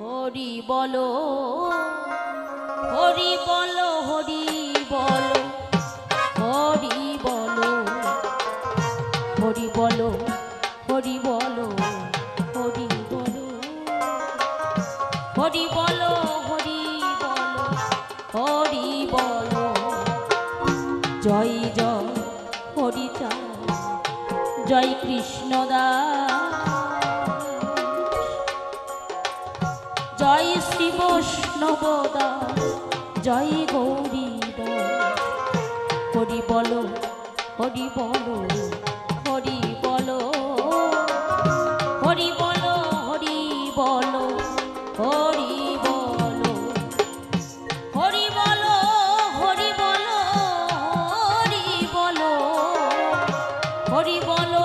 হরি বলো হরি বলো হরি বলো হরি বলো হরি বলো হরি বলো হরি বলো হরি বলো হরি বলো হরি বলো জয় জয় হরি জয় কৃষ্ণদা শ্রী বৈষ্ণবদা জয় গৌরী বলো হরি বলো হরি বলো হরি বলো হরি বলো হরি বলো হরি বলো। হরি বলো হরি বলো হরি বলো হরি বলো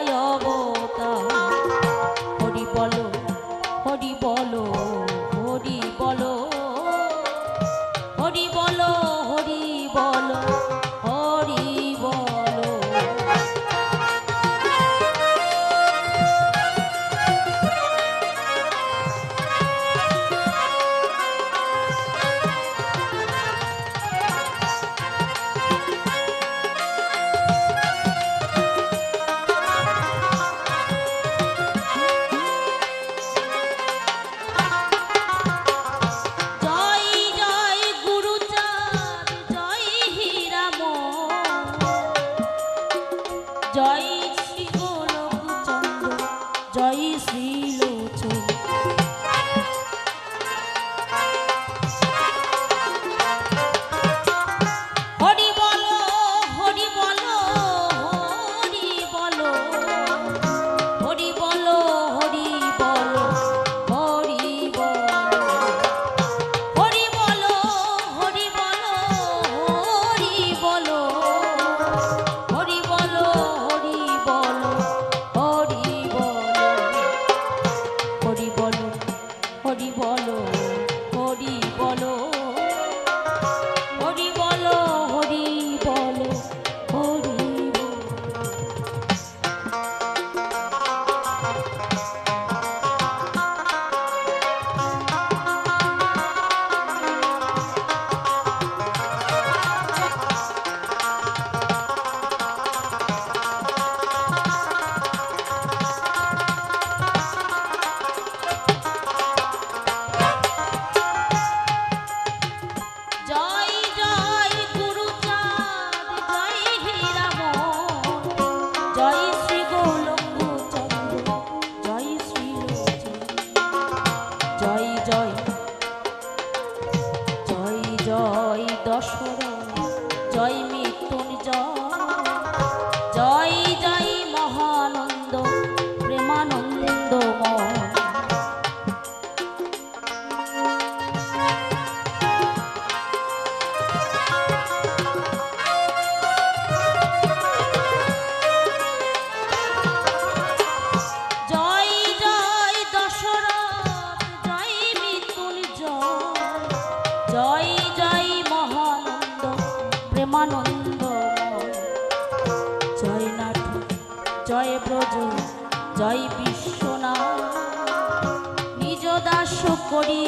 হইলাই অবতার হরি বলো হরি বলো হরি বলো। হরি বলো হরি জয় অসুর জয় মৃত্যুঞ্জয়। জয় জয় মহানন্দ প্রেমানন্দ মহ প্রেমানন্দ। জয় নাথ জয় ব্রজ জয় বিশ্বনাথ। নিজ দাস করি